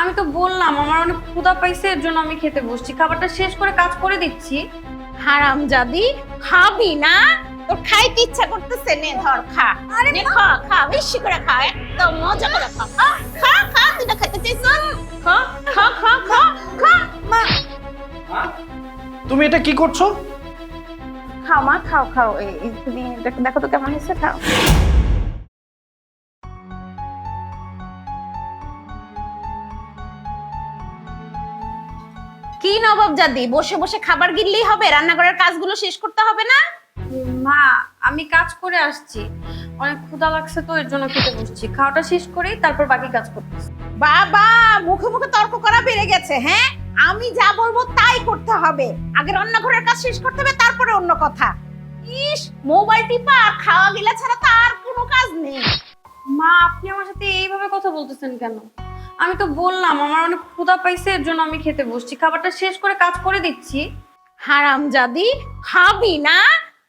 আমি তো বললাম আমার অনেক ক্ষুধা পাইছে এর জন্য আমি খেতে বসছি। খাবারটা শেষ করে কাজ করে দিচ্ছি। হারাম জাদি খাবি না? তোর খাইতে ইচ্ছা করতেছে নে ধর খা। আরে খা খা বেশি করে খা একদম মজা করে খা। খা, খা খা তুই না খাইতে চাইছ খা খা খা খা খা। মা। তুমি এটা কি করছ? খাও মা খাও খাও। এই তুমি দেখো দেখো তো কেমন হয়েছে খাও। কি নবাব জাদি বসে বসে খাবার গিললেই হবে রান্নাঘরের কাজগুলো শেষ করতে হবে না? মা আমি কাজ করে আসছি। অনেক ক্ষুধা লাগছে তো এর জন্য খেতে বসছি। খাওয়াটা শেষ করেই তারপর বাকি কাজ করতেছি। বাবা মুখে মুখে তর্ক করা বেড়ে গেছে হ্যাঁ? আমি যা বলব তাই করতে হবে। আগে রান্নাঘরের কাজ শেষ করতে হবে তারপরে অন্য কথা। ইস মোবাইল টিপা আর খাওয়া গিলা ছাড়া তো আর কোনো কাজ নেই। মা আপনি আমার সাথে এইভাবে কথা বলতেছেন কেন? আমি তো বললাম আমার অনেক ক্ষুধা পাইছে এর জন্য আমি খেতে বসছি। খাবারটা শেষ করে কাজ করে দিচ্ছি। হারাম জাদি খাবি না?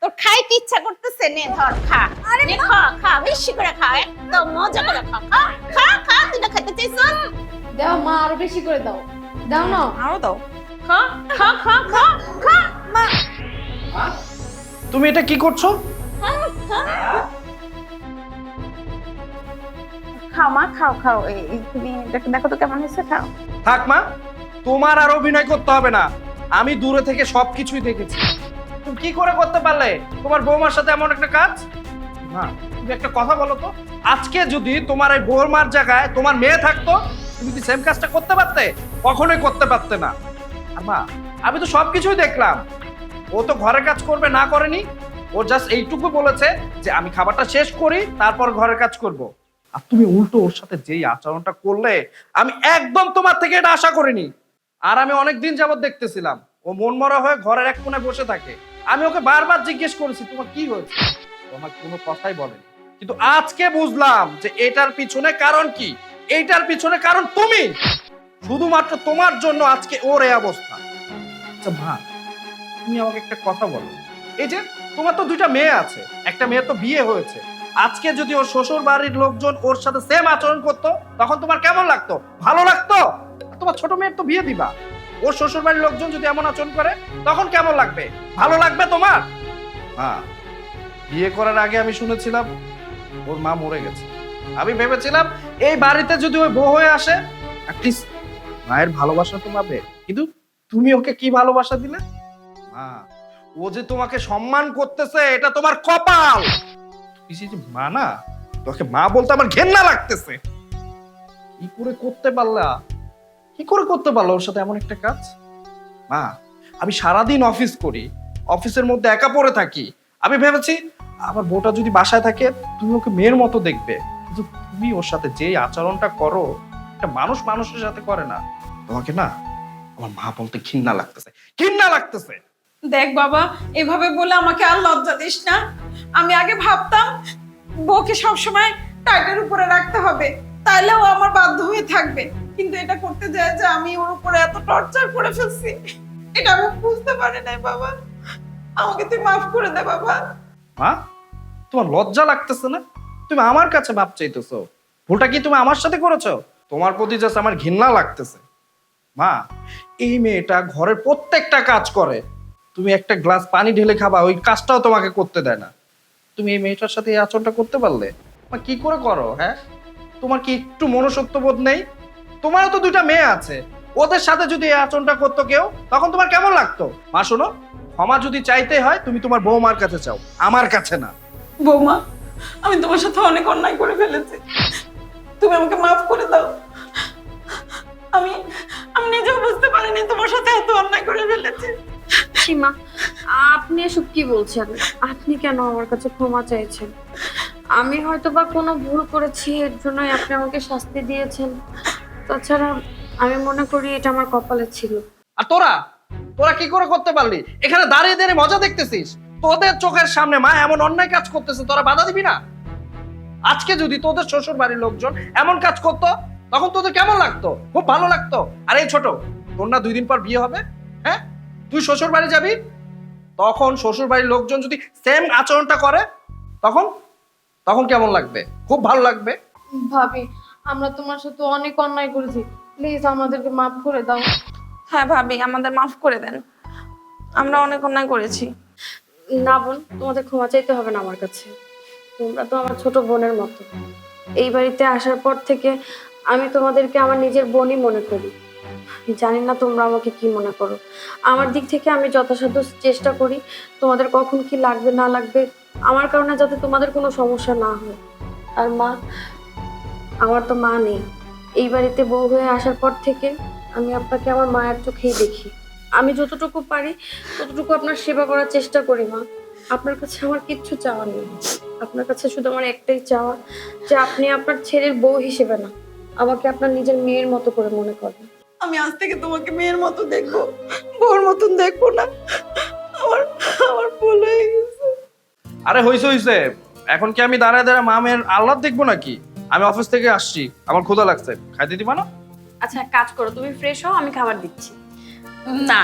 তোর খাইতে ইচ্ছা করতেছে নে ধর খা। আরে খা খা বেশি করে খা একদম মজা করে খা। খা খা খা তুই না খাইতে চাইছ দাও মা আরও বেশি করে দাও। দাও না। আরও দাও। খা খা খা খা খা। মা! তুমি এটা কি করছ? খাও, মা, খাও খাও। এই তুমি দেখো দেখো তো কেমন হয়েছে, খাও। থাক, মা, তোমার আর অভিনয় করতে হবে না। আমি দূরে থেকে সবকিছুই দেখেছি। তুমি কি করে করতে পারলে? তোমার বৌমার সাথে এমন একটা কাজ? মা, তুমি একটা কথা বলো তো। আজকে যদি তোমার এই বৌমার জায়গায় তোমার মেয়ে থাকতো, তুমি কি সেম কাজটা করতে পারতে? কখনোই করতে পারতে না। আর মা, আমি তো সবকিছুই দেখলাম। ও তো ঘরের কাজ করবে, না করেনি। ও জাস্ট এইটুকু বলেছে যে, আমি খাবারটা শেষ করি, তারপর ঘরের কাজ করব। আর তুমি উল্টো ওর সাথে যেই আচরণটা করলে, আমি একদম তোমার থেকে এটা আশা করিনি। আর আমি অনেক দিন যাবত দেখতেছিলাম, ও মন মরা হয়ে ঘরের এক কোণে বসে থাকে। আমি ওকে বারবার জিজ্ঞেস করেছি, তোমার কি হয়েছে? আমাকে কোনো কথাই বলেনি। কিন্তু আজকে বুঝলাম যে এটার পিছনে কারণ কি। এইটার পিছনে কারণ তুমি। শুধুমাত্র তোমার জন্য আজকে ওর এই অবস্থা। আচ্ছা মা, তুমি আমাকে একটা কথা বলো। এই যে, তোমার তো দুইটা মেয়ে আছে। একটা মেয়ে তো বিয়ে হয়েছে। আজকে যদি ওর শ্বশুর বাড়ির লোকজন ওর সাথে সেম আচরণ করতো, তখন তোমার কেমন লাগতো? ভালো লাগতো? তোমার ছোট মেয়ের তো বিয়ে দিবা। ওর শ্বশুর বাড়ির লোকজন যদি এমন আচরণ করে, তখন কেমন লাগবে? ভালো লাগবে তোমার? হ্যাঁ বিয়ে করার আগে আমি শুনেছিলাম ওর মা মরে গেছে। আমি ভেবেছিলাম এই বাড়িতে যদি ওই বউ হয়ে আসে অ্যাটলিস্ট মায়ের ভালোবাসা তো পাবে। কিন্তু তুমি ওকে কি ভালোবাসা দিলে? মা, ও যে তোমাকে সম্মান করতেছে, এটা তোমার কপাল! যে মা না তোকে মা বলতে আমার ঘেন্না লাগতেছে। কি করে করতে পারলা? কি করে করতে পারল ওর সাথে এমন একটা কাজ? মা আমি সারাদিন অফিস করি অফিসের মধ্যে একা পড়ে থাকি। আমি ভেবেছি আমার বউটা যদি বাসায় থাকে তুমি ওকে মেয়ের মতো দেখবে। কিন্তু তুমি ওর সাথে যে আচরণটা করো একটা মানুষ মানুষের সাথে করে না। তোমাকে না আমার মা বলতে ঘৃণা লাগতেছে। ঘৃণা লাগতেছে। দেখ বাবা, এভাবে বলে আমাকে আর লজ্জা দিস না। আমি আগে ভাবতাম, বউকে সবসময় টাইটের উপরে রাখতে হবে। তাইলেও আমার বাধ্য হয়ে থাকবে। কিন্তু এটা করতে যায় যে আমি ওর উপরে এত টর্চার করে ফেলছি। এটা আমি বুঝতে পারি নাই বাবা। আমাকে তুই মাফ করে দে বাবা। মা, তোমার লজ্জা লাগতেছে না? তুমি আমার কাছে মাপ চাইতেছো। ভুলটা কি তুমি আমার সাথে করেছ? তোমার প্রতি জাস্ট আমার ঘৃণা লাগতেছে। মা, এই মেয়েটা ঘরের প্রত্যেকটা কাজ করে। তুমি একটা গ্লাস পানি ঢেলে খাবা, ওই কাজটাও তোমাকে করতে দেয় না। তুমি এই মেয়েটার সাথে এই আচরণটা করতে পারলে? মা, কি করে করো হ্যাঁ? তোমার কি একটু মনুষ্যত্ব বোধ নেই? তোমারও তো দুইটা মেয়ে আছে। ওদের সাথে যদি এই আচরণটা করতো কেউ, তখন তোমার কেমন লাগতো? মা, শোনো, ক্ষমা যদি চাইতে হয়, তুমি তোমার বৌমার কাছে চাও, আমার কাছে না। বৌমা, আমি তোমার সাথে অনেক অন্যায় করে ফেলেছি। তুমি আমাকে মাফ করে দাও। আমি আমি নিজেও বুঝতে পারিনি তোমার সাথে এত অন্যায় করে ফেলেছি। সীমা, আপনি এসব কি বলছেন? আপনি কেন আমার কাছে ক্ষমা চাইছেন? আমি হয়তো বা কোনো ভুল করেছি, এর জন্যই আপনি আমাকে শাস্তি দিয়েছেন। তাছাড়া আমি মনে করি এটা আমার কপালে ছিল। আর তোরা? তোরা কি করে করতে পারলি? এখানে দাঁড়িয়ে দাঁড়িয়ে মজা দেখতেছিস? তোদের চোখের সামনে মা এমন অন্যায় কাজ করতেছে, তোরা বাধা দিবি না? আজকে যদি তোদের শ্বশুর বাড়ির লোকজন এমন কাজ করতো, তখন তোদের কেমন লাগতো? খুব ভালো লাগতো। আর এই ছোট, তোর না দুই দিন পর বিয়ে হবে? তুই শ্বশুর বাড়ি যাবি? তখন শ্বশুর বাড়ির লোকজন যদি সেম আচরণটা করে তখন তখন কেমন লাগবে? খুব ভালো লাগবে। ভাবি আমরা তোমার সাথে অনেক অন্যায় করেছি। প্লিজ আমাদেরকে মাফ করে দাও। হ্যাঁ ভাবি আমাদের মাফ করে দেন। আমরা অনেক অন্যায় করেছি। না বোন তোমাদের ক্ষমা চাইতে হবে না আমার কাছে। তোমরা তো আমার ছোট বোনের মতো। এই বাড়িতে আসার পর থেকে আমি তোমাদেরকে আমার নিজের বোনই মনে করি। জানি না তোমরা আমাকে কি মনে করো। আমার দিক থেকে আমি যথাসাধ্য চেষ্টা করি, তোমাদের কখন কি লাগবে, না লাগবে, আমার কারণে যাতে তোমাদের কোনো সমস্যা না হয়। আর মা, আমার তো মা নেই। এই বাড়িতে বউ হয়ে আসার পর থেকে আমি আপনাকে আমার মায়ের চোখেই দেখি। আমি যতটুকু পারি, ততটুকু আপনার সেবা করার চেষ্টা করি, মা। আপনার কাছে আমার কিচ্ছু চাওয়া নেই। আপনার কাছে শুধু আমার একটাই চাওয়া, যে আপনি আপনার ছেলের বউ হিসেবে না, আমাকে আপনার নিজের মেয়ের মতো করে মনে করেন। আমি আজ থেকে তোমাকে মেয়ের মতো দেখব বউর মতন দেখব না। আমার আমার ভুল হয়ে গেছে। আরে হইছে হইছে। এখন কি আমি দাঁড়ায় দাঁড়ায় মামের আল্লাহ দেখব নাকি? আমি অফিস থেকে আসছি আমার ক্ষুধা লাগছে। খাইতে দিবা না? আচ্ছা এক কাজ করো তুমি ফ্রেশ হও আমি খাবার দিচ্ছি। না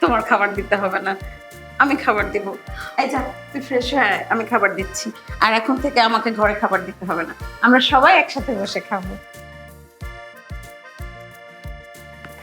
তোমার খাবার দিতে হবে না। আমি খাবার দিব। এই যা তুই ফ্রেশ হয়ে আমি খাবার দিচ্ছি। আর এখন থেকে আমাকে ঘরে খাবার দিতে হবে না। আমরা সবাই একসাথে বসে খাব।